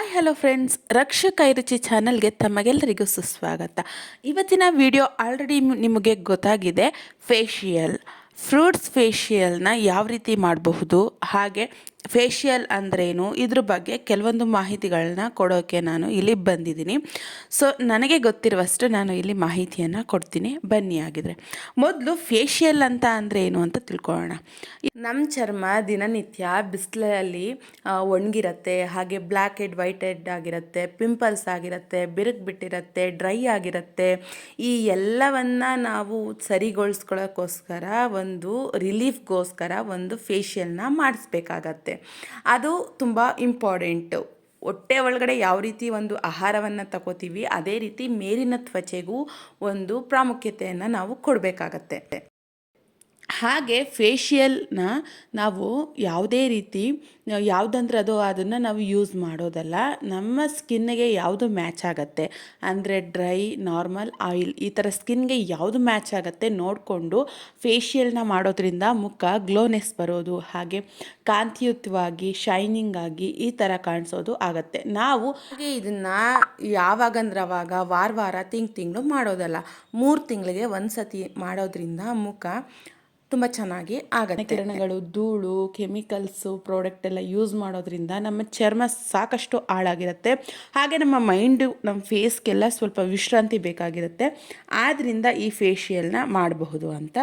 Hi hello friends Raksha Kairuchi ಚಾನಲ್ಗೆ ತಮಗೆಲ್ಲರಿಗೂ ಸುಸ್ವಾಗತ. ಇವತ್ತಿನ ವಿಡಿಯೋ ಆಲ್ರೆಡಿ ನಿಮಗೆ ಗೊತ್ತಾಗಿದೆ ಫೇಶಿಯಲ್ ಫ್ರೂಟ್ಸ್ ಫೇಶಿಯಲ್ನ ಯಾವ ರೀತಿ ಮಾಡಬಹುದು? ಹಾಗೆ ಫೇಶಿಯಲ್ ಅಂದ್ರೇನು? ಇದ್ರ ಬಗ್ಗೆ ಕೆಲವೊಂದು ಮಾಹಿತಿಗಳನ್ನ ಕೊಡೋಕ್ಕೆ ನಾನು ಇಲ್ಲಿ ಬಂದಿದ್ದೀನಿ. ಸೊ ನನಗೆ ಗೊತ್ತಿರುವಷ್ಟು ನಾನು ಇಲ್ಲಿ ಮಾಹಿತಿಯನ್ನು ಕೊಡ್ತೀನಿ. ಬನ್ನಿ ಆಗಿದ್ರೆ ಮೊದಲು ಫೇಶಿಯಲ್ ಅಂತ ಅಂದರೆ ಏನು ಅಂತ ತಿಳ್ಕೊಳ್ಳೋಣ. ನಮ್ಮ ಚರ್ಮ ದಿನನಿತ್ಯ ಬಿಸಿಲಲ್ಲಿ ಒಣಗಿರತ್ತೆ, ಹಾಗೆ ಬ್ಲ್ಯಾಕ್ ಹೆಡ್ ವೈಟ್ ಹೆಡ್ ಆಗಿರುತ್ತೆ ಪಿಂಪಲ್ಸ್ ಆಗಿರುತ್ತೆ, ಬಿರುಕು ಬಿಟ್ಟಿರುತ್ತೆ ಡ್ರೈ ಆಗಿರುತ್ತೆ. ಈ ಎಲ್ಲವನ್ನ ನಾವು ಸರಿಗೊಳಿಸ್ಕೊಳ್ಳೋಕ್ಕೋಸ್ಕರ ಒಂದು ರಿಲೀಫ್ಗೋಸ್ಕರ ಒಂದು ಫೇಶಿಯಲ್ನ ಮಾಡಿಸ್ಬೇಕಾಗತ್ತೆ. ಅದು ತುಂಬ ಇಂಪಾರ್ಟೆಂಟು ಹೊಟ್ಟೆ ಒಳಗಡೆ ಯಾವ ರೀತಿ ಒಂದು ಆಹಾರವನ್ನು ತಗೋತೀವಿ, ಅದೇ ರೀತಿ ಮೇಲಿನ ತ್ವಚೆಗೂ ಒಂದು ಪ್ರಾಮುಖ್ಯತೆಯನ್ನು ನಾವು ಕೊಡಬೇಕಾಗತ್ತೆ. ಹಾಗೆ ಫೇಶಿಯಲ್ನ ನಾವು ಯಾವುದೇ ರೀತಿ, ಯಾವುದಂದ್ರೆ ಅದು ಅದನ್ನು ನಾವು ಯೂಸ್ ಮಾಡೋದಲ್ಲ, ನಮ್ಮ ಸ್ಕಿನ್ನಿಗೆ ಯಾವುದು ಮ್ಯಾಚ್ ಆಗುತ್ತೆ? ಅಂದರೆ ಡ್ರೈ ನಾರ್ಮಲ್ ಆಯಿಲ್ ಈ ಥರ ಸ್ಕಿನ್ಗೆ ಯಾವುದು ಮ್ಯಾಚ್ ಆಗುತ್ತೆ ನೋಡಿಕೊಂಡು ಫೇಶಿಯಲ್ನ ಮಾಡೋದ್ರಿಂದ ಮುಖ ಗ್ಲೋನೆಸ್ ಬರೋದು, ಹಾಗೆ ಕಾಂತಿಯುತವಾಗಿ ಶೈನಿಂಗ್ ಆಗಿ ಈ ಥರ ಕಾಣಿಸೋದು ಆಗುತ್ತೆ. ನಾವು ಇದನ್ನು ಯಾವಾಗಂದ್ರೆ ಅವಾಗ ವಾರ ವಾರ ತಿಂಗ್ ತಿಂಗಳು ಮಾಡೋದಲ್ಲ. ಮೂರು ತಿಂಗಳಿಗೆ ಒಂದು ಸತಿ ಮಾಡೋದ್ರಿಂದ ಮುಖ ತುಂಬ ಚೆನ್ನಾಗಿ ಆಗುತ್ತೆ. ಕಿರಣಗಳು, ಧೂಳು, ಕೆಮಿಕಲ್ಸು ಪ್ರಾಡಕ್ಟ್ ಎಲ್ಲ ಯೂಸ್ ಮಾಡೋದ್ರಿಂದ ನಮ್ಮ ಚರ್ಮ ಸಾಕಷ್ಟು ಹಾಳಾಗಿರುತ್ತೆ. ಹಾಗೆ ನಮ್ಮ ಮೈಂಡು ನಮ್ಮ ಫೇಸ್ಗೆಲ್ಲ ಸ್ವಲ್ಪ ವಿಶ್ರಾಂತಿ ಬೇಕಾಗಿರುತ್ತೆ. ಆದ್ದರಿಂದ ಈ ಫೇಶಿಯಲ್ನ ಮಾಡಬಹುದು ಅಂತ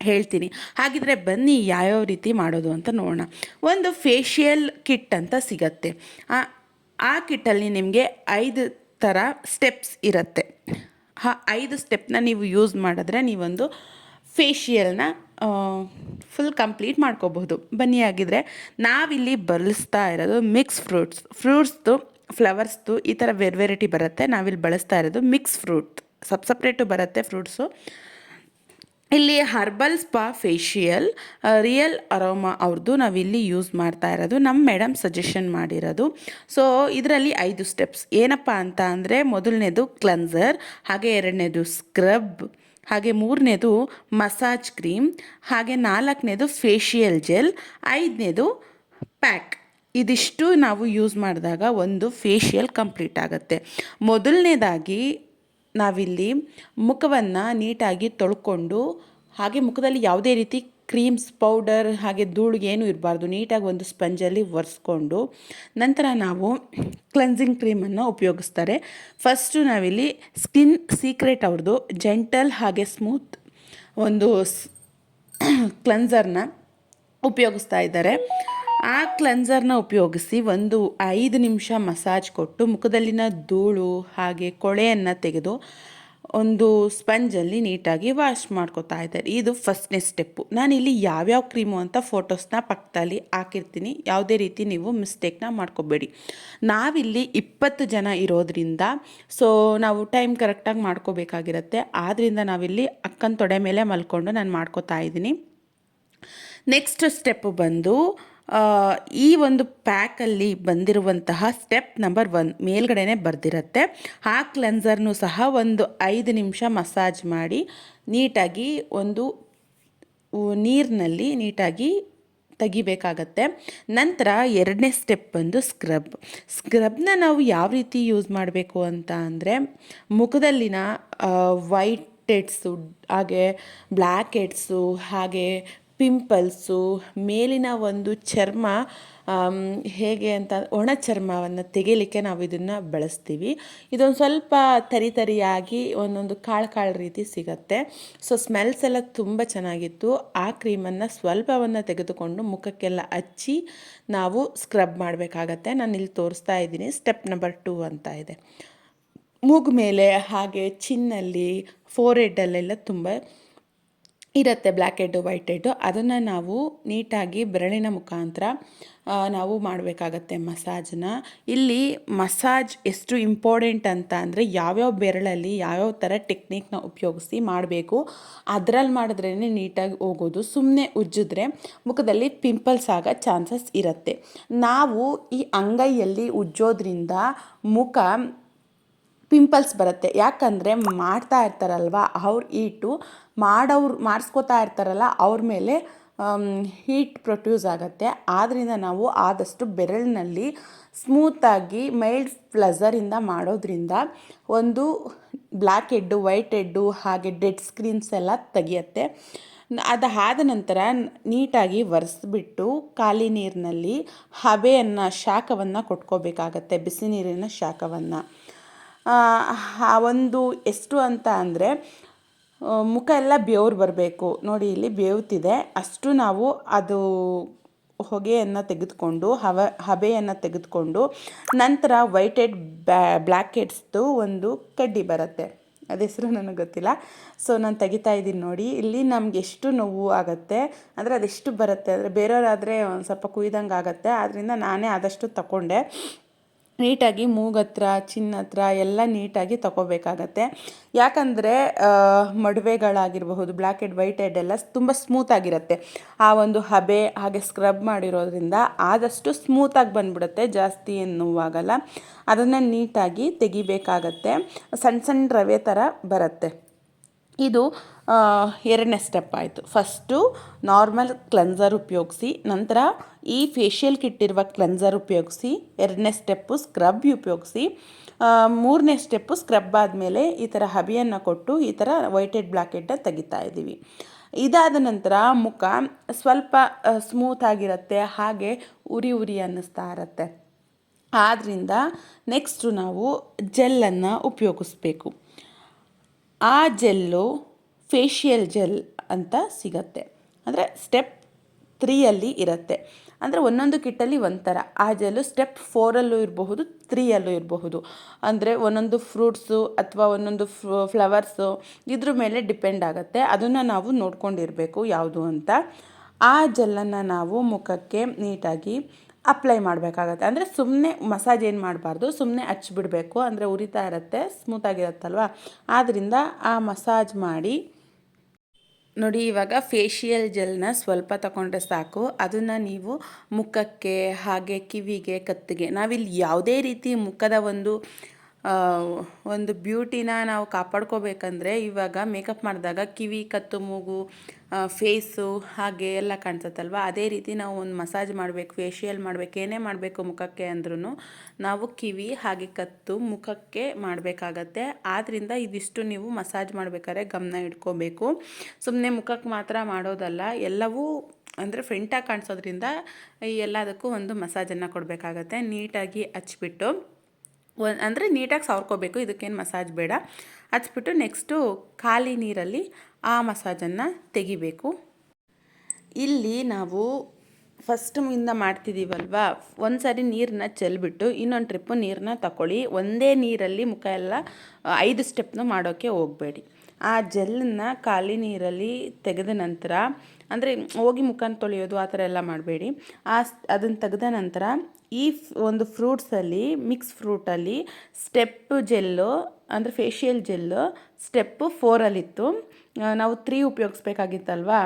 ಹೇಳ್ತೀನಿ. ಹಾಗಿದ್ರೆ ಬನ್ನಿ ಯಾವ್ಯಾವ ರೀತಿ ಮಾಡೋದು ಅಂತ ನೋಡೋಣ. ಒಂದು ಫೇಶಿಯಲ್ ಕಿಟ್ ಅಂತ ಸಿಗತ್ತೆ. ಆ ಕಿಟ್ಟಲ್ಲಿ ನಿಮಗೆ ಐದು ಥರ ಸ್ಟೆಪ್ಸ್ ಇರುತ್ತೆ. ಆ ಐದು ಸ್ಟೆಪ್ನ ನೀವು ಯೂಸ್ ಮಾಡಿದ್ರೆ ನೀವೊಂದು ಫೇಶಿಯಲ್ನ ಫುಲ್ ಕಂಪ್ಲೀಟ್ ಮಾಡ್ಕೋಬಹುದು. ಬನ್ನಿ ಆಗಿದ್ರೆ ನಾವಿಲ್ಲಿ ಬಳಸ್ತಾ ಇರೋದು ಮಿಕ್ಸ್ ಫ್ರೂಟ್ಸ್ ಫ್ರೂಟ್ಸ್ದು ಫ್ಲವರ್ಸ್ದು ಈ ಥರ ವೆರ್ ವೆರೈಟಿ ಬರುತ್ತೆ. ನಾವಿಲ್ಲಿ ಬಳಸ್ತಾ ಇರೋದು ಮಿಕ್ಸ್ ಫ್ರೂಟ್ ಸಪ್ ಸಪ್ರೇಟು ಬರುತ್ತೆ ಫ್ರೂಟ್ಸು ಇಲ್ಲಿ herbal spa facial real aroma ಅವ್ರದ್ದು ನಾವಿಲ್ಲಿ ಯೂಸ್ ಮಾಡ್ತಾ ಇರೋದು. ನಮ್ಮ ಮೇಡಮ್ ಸಜೆಷನ್ ಮಾಡಿರೋದು. ಸೊ ಇದರಲ್ಲಿ ಐದು ಸ್ಟೆಪ್ಸ್ ಏನಪ್ಪ ಅಂತ ಅಂದರೆ, ಮೊದಲನೇದು ಕ್ಲನ್ಸರ್ ಹಾಗೆ ಎರಡನೇದು ಸ್ಕ್ರಬ್ ಹಾಗೆ ಮೂರನೇದು ಮಸಾಜ್ ಕ್ರೀಮ್, ಹಾಗೆ ನಾಲ್ಕನೇದು ಫೇಶಿಯಲ್ ಜೆಲ್, ಐದನೇದು ಪ್ಯಾಕ್. ಇದಿಷ್ಟು ನಾವು ಯೂಸ್ ಮಾಡಿದಾಗ ಒಂದು ಫೇಶಿಯಲ್ ಕಂಪ್ಲೀಟ್ ಆಗುತ್ತೆ. ಮೊದಲನೇದಾಗಿ ನಾವಿಲ್ಲಿ ಮುಖವನ್ನು ನೀಟಾಗಿ ತೊಳ್ಕೊಂಡು ಹಾಗೆ ಮುಖದಲ್ಲಿ ಯಾವುದೇ ರೀತಿ ಕ್ರೀಮ್ಸ್ ಪೌಡರ್ ಹಾಗೆ ಧೂಳು ಏನೂ ಇರಬಾರ್ದು. ನೀಟಾಗಿ ಒಂದು ಸ್ಪಂಜಲ್ಲಿ ಒರೆಸ್ಕೊಂಡು ನಂತರ ನಾವು ಕ್ಲೆನ್ಸಿಂಗ್ ಕ್ರೀಮನ್ನು ಉಪಯೋಗಿಸ್ತಾರೆ. ಫಸ್ಟು ನಾವಿಲ್ಲಿ ಸ್ಕಿನ್ ಸೀಕ್ರೆಟ್ ಅವ್ರದ್ದು ಜೆಂಟಲ್ ಹಾಗೆ ಸ್ಮೂತ್ ಒಂದು ಕ್ಲೆನ್ಸರ್ನ ಉಪಯೋಗಿಸ್ತಾ ಇದ್ದಾರೆ. ಆ ಕ್ಲೆನ್ಸರ್ನ ಉಪಯೋಗಿಸಿ ಒಂದು ಐದು ನಿಮಿಷ ಮಸಾಜ್ ಕೊಟ್ಟು ಮುಖದಲ್ಲಿನ ಧೂಳು ಹಾಗೆ ಕೊಳೆಯನ್ನು ತೆಗೆದು ಒಂದು ಸ್ಪಂಜಲ್ಲಿ ನೀಟಾಗಿ ವಾಶ್ ಮಾಡ್ಕೋತಾ ಇದ್ದಾರೆ. ಇದು ಫಸ್ಟ್ನೇ ಸ್ಟೆಪ್ಪು ನಾನಿಲ್ಲಿ ಯಾವ್ಯಾವ ಕ್ರೀಮು ಅಂತ ಫೋಟೋಸ್ನ ಪಕ್ಕದಲ್ಲಿ ಹಾಕಿರ್ತೀನಿ. ಯಾವುದೇ ರೀತಿ ನೀವು ಮಿಸ್ಟೇಕ್ನ ಮಾಡ್ಕೋಬೇಡಿ. ನಾವಿಲ್ಲಿ ಇಪ್ಪತ್ತು ಜನ ಇರೋದ್ರಿಂದ ಸೊ ನಾವು ಟೈಮ್ ಕರೆಕ್ಟಾಗಿ ಮಾಡ್ಕೋಬೇಕಾಗಿರುತ್ತೆ. ಆದ್ದರಿಂದ ನಾವಿಲ್ಲಿ ಅಕ್ಕನ ತೊಡೆ ಮೇಲೆ ಮಲ್ಕೊಂಡು ನಾನು ಮಾಡ್ಕೋತಾ ಇದ್ದೀನಿ. ನೆಕ್ಸ್ಟ್ ಸ್ಟೆಪ್ಪು ಬಂದು ಈ ಒಂದು ಪ್ಯಾಕಲ್ಲಿ ಬಂದಿರುವಂತಹ ಸ್ಟೆಪ್ ನಂಬರ್ ಒನ್ ಮೇಲ್ಗಡೆನೆ ಬರೆದಿರುತ್ತೆ. ಆ ಕ್ಲೆನ್ಸರ್ನು ಸಹ ಒಂದು ಐದು ನಿಮಿಷ ಮಸಾಜ್ ಮಾಡಿ ನೀಟಾಗಿ ಒಂದು ನೀರಿನಲ್ಲಿ ನೀಟಾಗಿ ತೆಗಿಬೇಕಾಗತ್ತೆ. ನಂತರ ಎರಡನೇ ಸ್ಟೆಪ್ ಬಂದು ಸ್ಕ್ರಬ್. ಸ್ಕ್ರಬ್ನ ನಾವು ಯಾವ ರೀತಿ ಯೂಸ್ ಮಾಡಬೇಕು ಅಂತ ಅಂದರೆ ಮುಖದಲ್ಲಿನ ವೈಟ್ ಹೆಡ್ಸು, ಹಾಗೆ ಬ್ಲ್ಯಾಕ್ ಹೆಡ್ಸು, ಹಾಗೆ ಪಿಂಪಲ್ಸು, ಮೇಲಿನ ಒಂದು ಚರ್ಮ ಹೇಗೆ ಅಂತ ಒಣ ಚರ್ಮವನ್ನು ತೆಗೆಯಲಿಕ್ಕೆ ನಾವು ಇದನ್ನು ಬಳಸ್ತೀವಿ. ಇದೊಂದು ಸ್ವಲ್ಪ ತರಿ ತರಿಯಾಗಿ ಒಂದೊಂದು ಕಾಳು ಕಾಳು ರೀತಿ ಸಿಗತ್ತೆ. ಸೊ ಸ್ಮೆಲ್ಸ್ ಎಲ್ಲ ತುಂಬ ಚೆನ್ನಾಗಿತ್ತು. ಆ ಕ್ರೀಮನ್ನು ಸ್ವಲ್ಪವನ್ನು ತೆಗೆದುಕೊಂಡು ಮುಖಕ್ಕೆಲ್ಲ ಹಚ್ಚಿ ನಾವು ಸ್ಕ್ರಬ್ ಮಾಡಬೇಕಾಗತ್ತೆ. ನಾನು ಇಲ್ಲಿ ತೋರಿಸ್ತಾ ಇದ್ದೀನಿ. ಸ್ಟೆಪ್ ನಂಬರ್ ಟೂ ಅಂತ ಇದೆ. ಮೂಗು ಮೇಲೆ ಹಾಗೆ ಚಿನ್ನಲ್ಲಿ ಫೋರ್ ಹೆಡ್ಡಲ್ಲೆಲ್ಲ ತುಂಬ ಇರುತ್ತೆ ಬ್ಲ್ಯಾಕ್ ಹೆಡ್ಡು ವೈಟ್ ಹೆಡ್ಡು ಅದನ್ನು ನಾವು ನೀಟಾಗಿ ಬೆರಳಿನ ಮುಖಾಂತರ ನಾವು ಮಾಡಬೇಕಾಗತ್ತೆ ಮಸಾಜನ್ನ ಇಲ್ಲಿ ಮಸಾಜ್ ಎಷ್ಟು ಇಂಪಾರ್ಟೆಂಟ್ ಅಂತ ಅಂದರೆ ಯಾವ್ಯಾವ ಬೆರಳಲ್ಲಿ ಯಾವ್ಯಾವ ಥರ ಟೆಕ್ನಿಕ್ನ ಉಪಯೋಗಿಸಿ ಮಾಡಬೇಕು ಅದರಲ್ಲಿ ಮಾಡಿದ್ರೇ ನೀಟಾಗಿ ಹೋಗೋದು. ಸುಮ್ಮನೆ ಉಜ್ಜಿದ್ರೆ ಮುಖದಲ್ಲಿ ಪಿಂಪಲ್ಸ್ ಆಗೋ ಚಾನ್ಸಸ್ ಇರುತ್ತೆ. ನಾವು ಈ ಅಂಗೈಯಲ್ಲಿ ಉಜ್ಜೋದ್ರಿಂದ ಮುಖ ಪಿಂಪಲ್ಸ್ ಬರುತ್ತೆ. ಯಾಕಂದರೆ ಮಾಡ್ತಾ ಇರ್ತಾರಲ್ವ? ಅವ್ರ ಈಟು ಮಾಡೋರು ಮಾಡಿಸ್ಕೋತಾ ಇರ್ತಾರಲ್ಲ, ಅವ್ರ ಮೇಲೆ ಹೀಟ್ ಪ್ರೊಡ್ಯೂಸ್ ಆಗುತ್ತೆ. ಆದ್ದರಿಂದ ನಾವು ಆದಷ್ಟು ಬೆರಳಿನಲ್ಲಿ ಸ್ಮೂತಾಗಿ ಮೈಲ್ಡ್ ಪ್ಲಸರಿಂದ ಮಾಡೋದ್ರಿಂದ ಒಂದು ಬ್ಲ್ಯಾಕ್ ಹೆಡ್ಡು, ವೈಟ್ ಹೆಡ್ಡು, ಹಾಗೆ ಡೆಡ್ ಸ್ಕ್ರೀನ್ಸ್ ಎಲ್ಲ ತೆಗಿಯತ್ತೆ. ಅದಾದ ನಂತರ ನೀಟಾಗಿ ಒರೆಸ್ಬಿಟ್ಟು ಖಾಲಿ ನೀರಿನಲ್ಲಿ ಹಬೆಯನ್ನು ಶಾಖವನ್ನು ಕೊಟ್ಕೋಬೇಕಾಗತ್ತೆ, ಬಿಸಿ ನೀರಿನ ಶಾಖವನ್ನು. ಆ ಒಂದು ಎಷ್ಟು ಅಂತ ಅಂದರೆ ಮುಖ ಎಲ್ಲ ಬೇವ್ರು ಬರಬೇಕು. ನೋಡಿ, ಇಲ್ಲಿ ಬೇವ್ತಿದೆ. ಅಷ್ಟು ನಾವು ಅದು ಹೊಗೆಯನ್ನು ತೆಗೆದುಕೊಂಡು, ಹವ, ಹಬೆಯನ್ನು ತೆಗೆದುಕೊಂಡು, ನಂತರ ವೈಟ್ ಹೆಡ್ ಬ್ಲ್ಯಾಕ್ ಹೆಡ್ಸ್ದು ಒಂದು ಕಡ್ಡಿ ಬರುತ್ತೆ. ಅದು ಹೆಸರು ನನಗೆ ಗೊತ್ತಿಲ್ಲ. ಸೊ ನಾನು ತೆಗಿತಾ ಇದ್ದೀನಿ ನೋಡಿ. ಇಲ್ಲಿ ನಮ್ಗೆ ಎಷ್ಟು ನೋವು ಆಗುತ್ತೆ. ಅಂದರೆ ಅದೆಷ್ಟು ಬರುತ್ತೆ. ಅಂದರೆ ಬೇರೆಯವರಾದರೆ ಒಂದು ಸ್ವಲ್ಪ ಕುಯ್ದಂಗೆ ಆಗುತ್ತೆ. ಆದ್ದರಿಂದ ನಾನೇ ಆದಷ್ಟು ತಗೊಂಡೆ ನೀಟಾಗಿ ಮೂಗತ್ರ, ಚಿನ್ನತ್ರ ಎಲ್ಲ ನೀಟಾಗಿ ತಗೋಬೇಕಾಗತ್ತೆ. ಯಾಕಂದರೆ ಮಡುವೆಗಳಾಗಿರಬಹುದು ಬ್ಲ್ಯಾಕ್ ಹೆಡ್ ವೈಟ್ ಹೆಡ್ ಎಲ್ಲ ತುಂಬ ಸ್ಮೂತಾಗಿರುತ್ತೆ ಆ ಒಂದು ಹಬೆ ಹಾಗೆ ಸ್ಕ್ರಬ್ ಮಾಡಿರೋದ್ರಿಂದ ಆದಷ್ಟು ಸ್ಮೂತಾಗಿ ಬಂದ್ಬಿಡುತ್ತೆ, ಜಾಸ್ತಿ ಏನು ನೋವಾಗಲ್ಲ. ಅದನ್ನು ನೀಟಾಗಿ ತೆಗಿಬೇಕಾಗತ್ತೆ. ಸಣ್ಣ ಸಣ್ಣ ರವೆ ಥರ ಬರುತ್ತೆ. ಇದು ಎರಡನೇ ಸ್ಟೆಪ್ ಆಯಿತು. ಫಸ್ಟು ನಾರ್ಮಲ್ ಕ್ಲೆನ್ಸರ್ ಉಪಯೋಗಿಸಿ, ನಂತರ ಈ ಫೇಶಿಯಲ್ ಕಿಟ್ ಇರುವ ಕ್ಲೆನ್ಸರ್ ಉಪಯೋಗಿಸಿ, ಎರಡನೇ ಸ್ಟೆಪ್ಪು ಸ್ಕ್ರಬ್ ಉಪಯೋಗಿಸಿ ಮೂರನೇ ಸ್ಟೆಪ್ಪು ಸ್ಕ್ರಬ್ ಆದಮೇಲೆ ಈ ಥರ ಹಬಿಯನ್ನು ಕೊಟ್ಟು ಈ ಥರ ವೈಟೆಡ್ ಹೆಡ್ ತೆಗಿತಾ ಇದ್ದೀವಿ. ಇದಾದ ನಂತರ ಮುಖ ಸ್ವಲ್ಪ ಸ್ಮೂತ್ ಆಗಿರುತ್ತೆ, ಹಾಗೆ ಉರಿ ಉರಿ ಅನ್ನಿಸ್ತಾ ಇರುತ್ತೆ. ಆದ್ದರಿಂದ ನೆಕ್ಸ್ಟು ನಾವು ಜೆಲ್ಲನ್ನು ಉಪಯೋಗಿಸ್ಬೇಕು. ಆ ಜೆಲ್ಲು ಫೇಶಿಯಲ್ ಜೆಲ್ ಅಂತ ಸಿಗತ್ತೆ. ಅಂದರೆ ಸ್ಟೆಪ್ ತ್ರೀಯಲ್ಲಿ ಇರುತ್ತೆ. ಅಂದರೆ ಒಂದೊಂದು ಕಿಟ್ಟಲ್ಲಿ ಒಂಥರ. ಆ ಜೆಲ್ಲು ಸ್ಟೆಪ್ ಫೋರಲ್ಲೂ ಇರಬಹುದು, ತ್ರೀಯಲ್ಲೂ ಇರಬಹುದು. ಅಂದರೆ ಒಂದೊಂದು ಫ್ರೂಟ್ಸು ಅಥವಾ ಒಂದೊಂದು ಫ್ಲವರ್ಸು ಇದ್ರ ಮೇಲೆ ಡಿಪೆಂಡ್ ಆಗುತ್ತೆ. ಅದನ್ನು ನಾವು ನೋಡ್ಕೊಂಡಿರಬೇಕು ಯಾವುದು ಅಂತ. ಆ ಜೆಲ್ಲನ್ನು ನಾವು ಮುಖಕ್ಕೆ ನೀಟಾಗಿ ಅಪ್ಲೈ ಮಾಡಬೇಕಾಗತ್ತೆ. ಅಂದರೆ ಸುಮ್ಮನೆ ಮಸಾಜ್ ಏನು ಮಾಡಬಾರ್ದು ಸುಮ್ಮನೆ ಹಚ್ಬಿಡಬೇಕು. ಅಂದರೆ ಉರಿತಾ ಇರುತ್ತೆ ಸ್ಮೂತಾಗಿರುತ್ತಲ್ವ ಆದ್ದರಿಂದ ಆ ಮಸಾಜ್ ಮಾಡಿ, ನೋಡಿ ಇವಾಗ ಫೇಶಿಯಲ್ ಜೆಲ್ನ ಸ್ವಲ್ಪ ತಗೊಂಡ್ರೆ ಸಾಕು. ಅದನ್ನು ನೀವು ಮುಖಕ್ಕೆ, ಹಾಗೆ ಕಿವಿಗೆ, ಕತ್ತಿಗೆ, ನಾವಿಲ್ಲಿ ಯಾವುದೇ ರೀತಿ ಮುಖದ ಒಂದು ಒಂದು ಬ್ಯೂಟಿನ ನಾವು ಕಾಪಾಡ್ಕೋಬೇಕಂದ್ರೆ ಇವಾಗ ಮೇಕಪ್ ಮಾಡಿದಾಗ ಕಿವಿ, ಕತ್ತು, ಮೂಗು ಫೇಸು ಹಾಗೆ ಎಲ್ಲ ಕಾಣಿಸುತ್ತಲ್ವ? ಅದೇ ರೀತಿ ನಾವು ಒಂದು ಮಸಾಜ್ ಮಾಡಬೇಕು ಫೇಶಿಯಲ್ ಮಾಡಬೇಕು, ಏನೇ ಮಾಡಬೇಕು ಮುಖಕ್ಕೆ ಅಂದ್ರೂ ನಾವು ಕಿವಿ, ಹಾಗೆ ಕತ್ತು ಮುಖಕ್ಕೆ ಮಾಡಬೇಕಾಗತ್ತೆ. ಆದ್ದರಿಂದ ಇದಿಷ್ಟು ನೀವು ಮಸಾಜ್ ಮಾಡಬೇಕಾದ್ರೆ ಗಮನ ಇಟ್ಕೋಬೇಕು. ಸುಮ್ಮನೆ ಮುಖಕ್ಕೆ ಮಾತ್ರ ಮಾಡೋದಲ್ಲ, ಎಲ್ಲವೂ ಅಂದರೆ ಫ್ರೆಂಟಾಗಿ ಕಾಣಿಸೋದ್ರಿಂದ ಎಲ್ಲದಕ್ಕೂ ಒಂದು ಮಸಾಜನ್ನು ಕೊಡಬೇಕಾಗತ್ತೆ. ನೀಟಾಗಿ ಹಚ್ಬಿಟ್ಟು ಒಂದು ಅಂದರೆ ನೀಟಾಗಿ ಸವರ್ಕೋಬೇಕು, ಇದಕ್ಕೇನು ಮಸಾಜ್ ಬೇಡ. ಹಚ್ಬಿಟ್ಟು ನೆಕ್ಸ್ಟು ಖಾಲಿ ನೀರಲ್ಲಿ ಆ ಮಸಾಜನ್ನು ತೆಗಿಬೇಕು. ಇಲ್ಲಿ ನಾವು ಫಸ್ಟ್ ಇಂದ ಮಾಡ್ತಿದ್ದೀವಲ್ವ ಒಂದು ಸಾರಿ ನೀರನ್ನ ಚೆಲ್ಬಿಟ್ಟು ಇನ್ನೊಂದು ಟ್ರಿಪ್ಪು ನೀರನ್ನ ತಗೊಳ್ಳಿ ಒಂದೇ ನೀರಲ್ಲಿ ಮುಖ ಎಲ್ಲ ಐದು ಸ್ಟೆಪ್ನು ಮಾಡೋಕ್ಕೆ ಹೋಗಬೇಡಿ. ಆ ಜೆಲ್ಲನ್ನು ಖಾಲಿ ನೀರಲ್ಲಿ ತೆಗೆದ ನಂತರ, ಅಂದರೆ ಹೋಗಿ ಮುಖನ ತೊಳೆಯೋದು ಆ ಥರ ಎಲ್ಲ ಮಾಡಬೇಡಿ. ಆ ಅದನ್ನು ತೆಗೆದ ನಂತರ ಈ ಒಂದು ಫ್ರೂಟ್ಸಲ್ಲಿ ಮಿಕ್ಸ್ ಫ್ರೂಟಲ್ಲಿ ಸ್ಟೆಪ್ ಜೆಲ್ಲು ಅಂದರೆ ಫೇಶಿಯಲ್ ಜೆಲ್ಲು ಸ್ಟೆಪ್ಪು ಫೋರಲ್ಲಿತ್ತು ನಾವು ತ್ರೀ ಉಪಯೋಗಿಸ್ಬೇಕಾಗಿತ್ತಲ್ವಾ?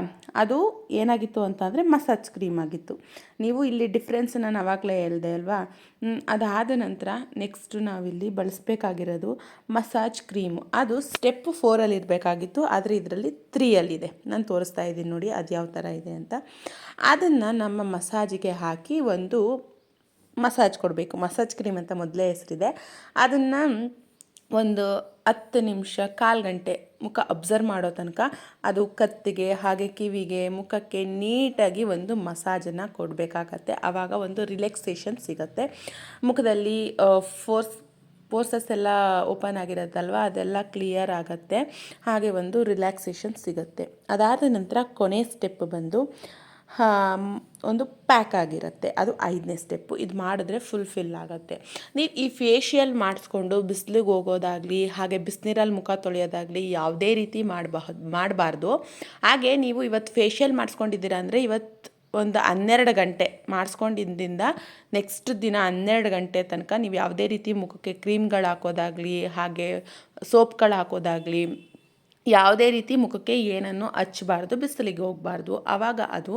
ಅದು ಏನಾಗಿತ್ತು ಅಂತಂದರೆ ಮಸಾಜ್ ಕ್ರೀಮ್ ಆಗಿತ್ತು. ನೀವು ಇಲ್ಲಿ ಡಿಫ್ರೆನ್ಸ್ ನಾನು ಅವಾಗಲೇ ಹೇಳಿದೆ ಅಲ್ವಾ? ಅದಾದ ನಂತರ ನೆಕ್ಸ್ಟು ನಾವಿಲ್ಲಿ ಬಳಸಬೇಕಾಗಿರೋದು ಮಸಾಜ್ ಕ್ರೀಮು. ಅದು ಸ್ಟೆಪ್ ಫೋರಲ್ಲಿ ಇರಬೇಕಾಗಿತ್ತು, ಆದರೆ ಇದರಲ್ಲಿ ತ್ರೀಯಲ್ಲಿದೆ. ನಾನು ತೋರಿಸ್ತಾ ಇದ್ದೀನಿ ನೋಡಿ ಅದು ಯಾವ ಥರ ಇದೆ ಅಂತ. ಅದನ್ನು ನಮ್ಮ ಮಸಾಜಿಗೆ ಹಾಕಿ ಒಂದು ಮಸಾಜ್ ಕೊಡಬೇಕು. ಮಸಾಜ್ ಕ್ರೀಮ್ ಅಂತ ಮೊದಲೇ ಹೆಸರಿದೆ. ಅದನ್ನು ಒಂದು ಹತ್ತು ನಿಮಿಷ, ಕಾಲು ಗಂಟೆ ಮುಖ ಅಬ್ಸರ್ವ್ ಮಾಡೋ ತನಕ ಅದು ಕತ್ತಿಗೆ ಹಾಗೆ ಕಿವಿಗೆ ಮುಖಕ್ಕೆ ನೀಟಾಗಿ ಒಂದು ಮಸಾಜನ್ನು ಕೊಡಬೇಕಾಗತ್ತೆ. ಆವಾಗ ಒಂದು ರಿಲ್ಯಾಕ್ಸೇಷನ್ ಸಿಗುತ್ತೆ. ಮುಖದಲ್ಲಿ ಫೋರ್ಸ್ ಪೋರ್ಸಸ್ ಎಲ್ಲ ಓಪನ್ ಆಗಿರೋದಲ್ವ ಅದೆಲ್ಲ ಕ್ಲಿಯರ್ ಆಗುತ್ತೆ. ಹಾಗೆ ಒಂದು ರಿಲ್ಯಾಕ್ಸೇಷನ್ ಸಿಗುತ್ತೆ. ಅದಾದ ನಂತರ ಕೊನೆ ಸ್ಟೆಪ್ ಬಂದು ಒಂದು ಪ್ಯಾಕ್ ಆಗಿರುತ್ತೆ. ಅದು ಐದನೇ ಸ್ಟೆಪ್ಪು. ಇದು ಮಾಡಿದ್ರೆ ಫುಲ್ಫಿಲ್ ಆಗುತ್ತೆ. ನೀವು ಈ ಫೇಶಿಯಲ್ ಮಾಡಿಸ್ಕೊಂಡು ಬಿಸಿಲಿಗೆ ಹೋಗೋದಾಗಲಿ, ಹಾಗೆ ಬಿಸಿನೀರಲ್ಲಿ ಮುಖ ತೊಳೆಯೋದಾಗಲಿ ಯಾವುದೇ ರೀತಿ ಮಾಡಬಹುದು, ಮಾಡಬಾರ್ದು. ಹಾಗೆ ನೀವು ಇವತ್ತು ಫೇಶಿಯಲ್ ಮಾಡಿಸ್ಕೊಂಡಿದ್ದೀರಾ ಅಂದರೆ ಇವತ್ತು ಒಂದು ಹನ್ನೆರಡು ಗಂಟೆ ಮಾಡಿಸ್ಕೊಂಡಿದ್ದಿಂದ ನೆಕ್ಸ್ಟ್ ದಿನ ಹನ್ನೆರಡು ಗಂಟೆ ತನಕ ನೀವು ಯಾವುದೇ ರೀತಿ ಮುಖಕ್ಕೆ ಕ್ರೀಮ್ಗಳು ಹಾಕೋದಾಗಲಿ, ಹಾಗೆ ಸೋಪ್ಗಳು ಹಾಕೋದಾಗಲಿ ಯಾವುದೇ ರೀತಿ ಮುಖಕ್ಕೆ ಏನನ್ನು ಹಚ್ಚಬಾರ್ದು, ಬಿಸಿಲಿಗೆ ಹೋಗಬಾರ್ದು ಆವಾಗ ಅದು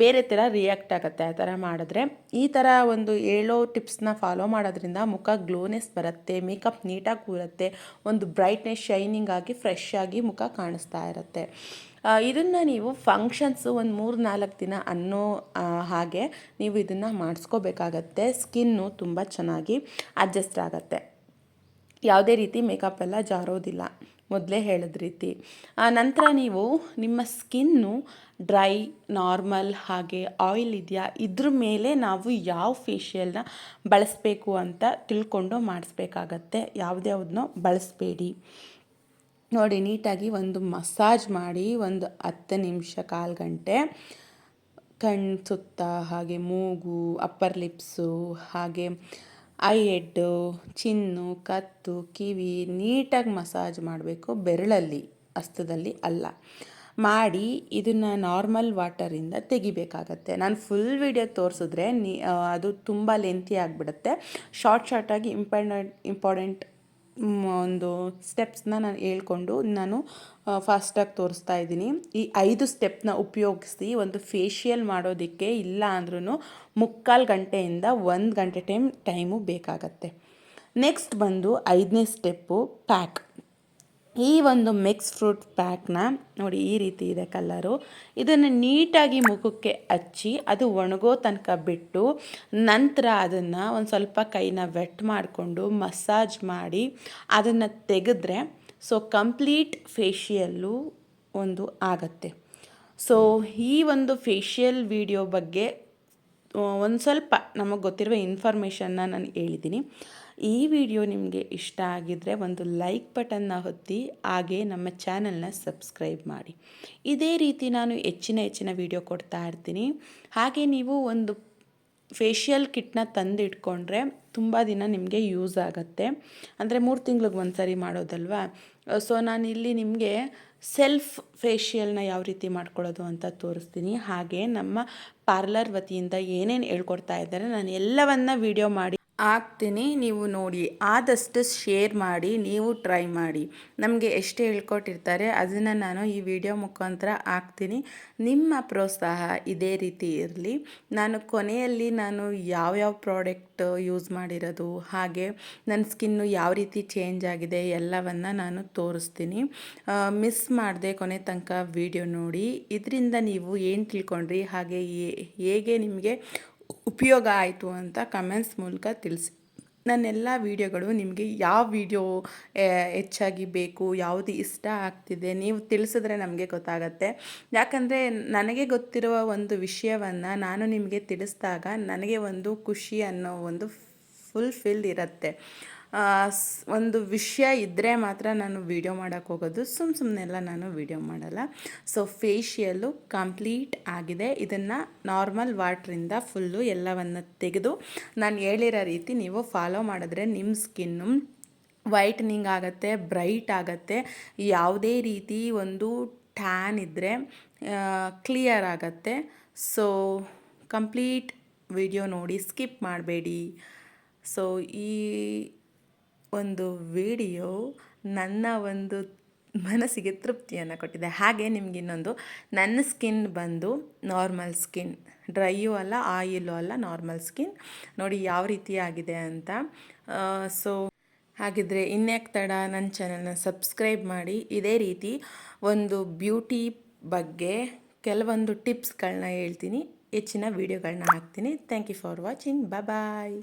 ಬೇರೆ ಥರ ರಿಯಾಕ್ಟ್ ಆಗುತ್ತೆ ಆ ಥರ ಮಾಡಿದ್ರೆ. ಈ ಥರ ಒಂದು ಹೇಳೋ ಟಿಪ್ಸ್ನ ಫಾಲೋ ಮಾಡೋದ್ರಿಂದ ಮುಖ ಗ್ಲೋನೆಸ್ ಬರುತ್ತೆ ಮೇಕಪ್ ನೀಟಾಗಿ ಕೂರುತ್ತೆ, ಒಂದು ಬ್ರೈಟ್ನೆಸ್ ಶೈನಿಂಗ್ ಆಗಿ ಫ್ರೆಶ್ ಆಗಿ ಮುಖ ಕಾಣಿಸ್ತಾ ಇರುತ್ತೆ. ಇದನ್ನು ನೀವು ಫಂಕ್ಷನ್ಸು ಒಂದು ಮೂರು ನಾಲ್ಕು ದಿನ ಅನ್ನೋ ಹಾಗೆ ನೀವು ಇದನ್ನು ಮಾಡಿಸ್ಕೋಬೇಕಾಗತ್ತೆ. ಸ್ಕಿನ್ನು ತುಂಬ ಚೆನ್ನಾಗಿ ಅಡ್ಜಸ್ಟ್ ಆಗುತ್ತೆ. ಯಾವುದೇ ರೀತಿ ಮೇಕಪ್ ಎಲ್ಲ ಜಾರೋದಿಲ್ಲ. ಮೊದಲೇ ಹೇಳಿದ ರೀತಿ. ಆ ನಂತರ ನೀವು ನಿಮ್ಮ ಸ್ಕಿನ್ನು ಡ್ರೈ, ನಾರ್ಮಲ್ ಹಾಗೆ ಆಯಿಲ್ ಇದೆಯಾ? ಇದ್ರ ಮೇಲೆ ನಾವು ಯಾವ ಫೇಶಿಯಲ್ನ ಬಳಸಬೇಕು ಅಂತ ತಿಳ್ಕೊಂಡು ಮಾಡಿಸ್ಬೇಕಾಗತ್ತೆ. ಯಾವುದ್ಯಾವ್ದನ್ನ ಬಳಸಬೇಡಿ. ನೋಡಿ, ನೀಟಾಗಿ ಒಂದು ಮಸಾಜ್ ಮಾಡಿ ಒಂದು ಹತ್ತು ನಿಮಿಷ ಕಾಲು ಗಂಟೆ ಕಣ್ಣು ಸುತ್ತ ಹಾಗೆ ಮೂಗು ಅಪ್ಪರ್ ಲಿಪ್ಸು ಹಾಗೆ ಐ ಎಡ್ಡು ಚಿನ್ನು, ಕತ್ತು, ಕಿವಿ ನೀಟಾಗಿ ಮಸಾಜ್ ಮಾಡಬೇಕು. ಬೆರಳಲ್ಲಿ, ಹಸ್ತದಲ್ಲಿ ಅಲ್ಲ. ಮಾಡಿ ಇದನ್ನು ನಾರ್ಮಲ್ ವಾಟರಿಂದ ತೆಗಿಬೇಕಾಗತ್ತೆ. ನಾನು ಫುಲ್ ವಿಡಿಯೋ ತೋರಿಸಿದ್ರೆ ನೀ ಅದು ತುಂಬ ಲೆಂತಿ ಆಗಿಬಿಡುತ್ತೆ. ಶಾರ್ಟ್ ಶಾರ್ಟಾಗಿ ಇಂಪಾರ್ಟೆಂಟ್ ಇಂಪಾರ್ಟೆಂಟ್ ಒಂದು ಸ್ಟೆಪ್ಸ್ನ ನಾನು ಹೇಳ್ಕೊಂಡು ನಾನು ಫಾಸ್ಟಾಗಿ ತೋರಿಸ್ತಾ ಇದ್ದೀನಿ. ಈ ಐದು ಸ್ಟೆಪ್ನ ಉಪಯೋಗಿಸಿ ಒಂದು ಫೇಶಿಯಲ್ ಮಾಡೋದಕ್ಕೆ ಇಲ್ಲ ಅಂದ್ರೂ ಮುಕ್ಕಾಲು ಗಂಟೆಯಿಂದ ಒಂದು ಗಂಟೆ ಟೈಮ್, ಟೈಮು ಬೇಕಾಗತ್ತೆ. ನೆಕ್ಸ್ಟ್ ಬಂದು ಐದನೇ ಸ್ಟೆಪ್ಪು ಪ್ಯಾಕ್ ಈ ಒಂದು ಮಿಕ್ಸ್ ಫ್ರೂಟ್ ಪ್ಯಾಕ್ನ ನೋಡಿ ಈ ರೀತಿ ಇದೆ ಕಲ್ಲರು ಇದನ್ನು ನೀಟಾಗಿ ಮುಖಕ್ಕೆ ಹಚ್ಚಿ ಅದು ಒಣಗೋ ತನಕ ಬಿಟ್ಟು ನಂತರ ಅದನ್ನು ಒಂದು ಸ್ವಲ್ಪ ಕೈನ ವೆಟ್ ಮಾಡಿಕೊಂಡು ಮಸಾಜ್ ಮಾಡಿ ಅದನ್ನು ತೆಗೆದ್ರೆ ಸೊ ಕಂಪ್ಲೀಟ್ ಫೇಶಿಯಲ್ಲು ಒಂದು ಆಗತ್ತೆ. ಸೊ ಈ ಒಂದು ಫೇಶಿಯಲ್ ವಿಡಿಯೋ ಬಗ್ಗೆ ಒಂದು ಸ್ವಲ್ಪ ನಮಗೆ ಗೊತ್ತಿರುವ ಇನ್ಫಾರ್ಮೇಷನ್ನ ನಾನು ಹೇಳಿದ್ದೀನಿ ಈ ವಿಡಿಯೋ ನಿಮಗೆ ಇಷ್ಟ ಆಗಿದ್ದರೆ ಒಂದು ಲೈಕ್ ಬಟನ್ನ ಹೊತ್ತಿ ಹಾಗೆ ನಮ್ಮ ಚಾನಲ್ನ ಸಬ್ಸ್ಕ್ರೈಬ್ ಮಾಡಿ. ಇದೇ ರೀತಿ ನಾನು ಹೆಚ್ಚಿನ ಹೆಚ್ಚಿನ ವಿಡಿಯೋ ಕೊಡ್ತಾ ಇರ್ತೀನಿ. ಹಾಗೆ ನೀವು ಒಂದು ಫೇಶಿಯಲ್ ಕಿಟ್ನ ತಂದು ಇಟ್ಕೊಂಡ್ರೆ ತುಂಬ ದಿನ ನಿಮಗೆ ಯೂಸ್ ಆಗುತ್ತೆ. ಅಂದರೆ ಮೂರು ತಿಂಗ್ಳಿಗೆ ಒಂದು ಸರಿ ಮಾಡೋದಲ್ವಾ ಸೊ ನಾನಿಲ್ಲಿ ನಿಮಗೆ ಸೆಲ್ಫ್ ಫೇಶಿಯಲ್ನ ಯಾವ ರೀತಿ ಮಾಡ್ಕೊಳ್ಳೋದು ಅಂತ ತೋರಿಸ್ತೀನಿ. ಹಾಗೆ ನಮ್ಮ ಪಾರ್ಲರ್ ವತಿಯಿಂದ ಏನೇನು ಹೇಳ್ಕೊಡ್ತಾ ಇದ್ದಾರೆ, ನಾನು ಎಲ್ಲವನ್ನ ವಿಡಿಯೋ ಮಾಡಿ ಹಾಕ್ತೀನಿ ನೀವು ನೋಡಿ. ಆದಷ್ಟು ಶೇರ್ ಮಾಡಿ, ನೀವು ಟ್ರೈ ಮಾಡಿ. ನಮಗೆ ಎಷ್ಟು ಹೇಳ್ಕೊಟ್ಟಿರ್ತಾರೆ, ಅದನ್ನು ನಾನು ಈ ವಿಡಿಯೋ ಮುಖಾಂತರ ಹಾಕ್ತೀನಿ. ನಿಮ್ಮ ಪ್ರೋತ್ಸಾಹ ಇದೇ ರೀತಿ ಇರಲಿ. ನಾನು ಕೊನೆಯಲ್ಲಿ ನಾನು ಯಾವ್ಯಾವ ಪ್ರಾಡಕ್ಟ್ ಯೂಸ್ ಮಾಡಿರೋದು, ಹಾಗೆ ನನ್ನ ಸ್ಕಿನ್ನು ಯಾವ ರೀತಿ ಚೇಂಜ್ ಆಗಿದೆ, ಎಲ್ಲವನ್ನು ನಾನು ತೋರಿಸ್ತೀನಿ. ಮಿಸ್ ಮಾಡದೆ ಕೊನೆ ತನಕ ವಿಡಿಯೋ ನೋಡಿ. ಇದರಿಂದ ನೀವು ಏನು ತಿಳ್ಕೊಂಡ್ರಿ, ಹಾಗೆ ಹೇಗೆ ನಿಮಗೆ ಉಪಯೋಗ ಆಯಿತು ಅಂತ ಕಮೆಂಟ್ಸ್ ಮೂಲಕ ತಿಳಿಸಿ. ನನ್ನೆಲ್ಲ ವೀಡಿಯೋಗಳು ನಿಮಗೆ ಯಾವ ವಿಡಿಯೋ ಹೆಚ್ಚಾಗಿ ಬೇಕು, ಯಾವುದು ಇಷ್ಟ ಆಗ್ತಿದೆ ನೀವು ತಿಳಿಸಿದ್ರೆ ನಮಗೆ ಗೊತ್ತಾಗತ್ತೆ. ಯಾಕಂದರೆ ನನಗೆ ಗೊತ್ತಿರುವ ಒಂದು ವಿಷಯವನ್ನು ನಾನು ನಿಮಗೆ ತಿಳಿಸಿದಾಗ ನನಗೆ ಒಂದು ಖುಷಿ ಅನ್ನೋ ಒಂದು ಫುಲ್ಫಿಲ್ ಇರುತ್ತೆ. ಒಂದು ವಿಷಯ ಇದ್ದರೆ ಮಾತ್ರ ನಾನು ವೀಡಿಯೋ ಮಾಡೋಕ್ಕೆ ಹೋಗೋದು. ಸುಮ್ಮ ಸುಮ್ಮನೆಲ್ಲ ನಾನು ವೀಡಿಯೋ ಮಾಡಲ್ಲ. ಸೊ ಫೇಶಿಯಲ್ಲು ಕಂಪ್ಲೀಟ್ ಆಗಿದೆ. ಇದನ್ನು ನಾರ್ಮಲ್ ವಾಟ್ರಿಂದ ಫುಲ್ಲು ಎಲ್ಲವನ್ನು ತೆಗೆದು ನಾನು ಹೇಳಿರೋ ರೀತಿ ನೀವು ಫಾಲೋ ಮಾಡಿದ್ರೆ ನಿಮ್ಮ ಸ್ಕಿನ್ನು ವೈಟ್ನಿಂಗ್ ಆಗುತ್ತೆ ಬ್ರೈಟ್ ಆಗುತ್ತೆ. ಯಾವುದೇ ರೀತಿ ಒಂದು ಟ್ಯಾನ್ ಇದ್ದರೆ ಕ್ಲಿಯರ್ ಆಗುತ್ತೆ. ಸೊ ಕಂಪ್ಲೀಟ್ ವಿಡಿಯೋ ನೋಡಿ ಸ್ಕಿಪ್ ಮಾಡಬೇಡಿ. ಸೊ ಈ ಒಂದು ವಿಡಿಯೋ ನನ್ನ ಒಂದು ಮನಸ್ಸಿಗೆ ತೃಪ್ತಿಯನ್ನು ಕೊಟ್ಟಿದೆ. ಹಾಗೆ ನಿಮ್ಗೆ ಇನ್ನೊಂದು, ನನ್ನ ಸ್ಕಿನ್ ಬಂದು ನಾರ್ಮಲ್ ಸ್ಕಿನ್ ಡ್ರೈಯೂ ಅಲ್ಲ ಆಯಿಲು ಅಲ್ಲ ನಾರ್ಮಲ್ ಸ್ಕಿನ್ ನೋಡಿ ಯಾವ ರೀತಿ ಆಗಿದೆ ಅಂತ. ಸೊ ಹಾಗಿದ್ರೆ ಇನ್ಯಾಕೆ ತಡ ನನ್ನ ಚಾನಲ್ನ ಸಬ್ಸ್ಕ್ರೈಬ್ ಮಾಡಿ. ಇದೇ ರೀತಿ ಒಂದು ಬ್ಯೂಟಿ ಬಗ್ಗೆ ಕೆಲವೊಂದು ಟಿಪ್ಸ್ಗಳನ್ನ ಹೇಳ್ತೀನಿ. ಹೆಚ್ಚಿನ ವೀಡಿಯೋಗಳನ್ನ ಹಾಕ್ತೀನಿ. Thank you for watching bye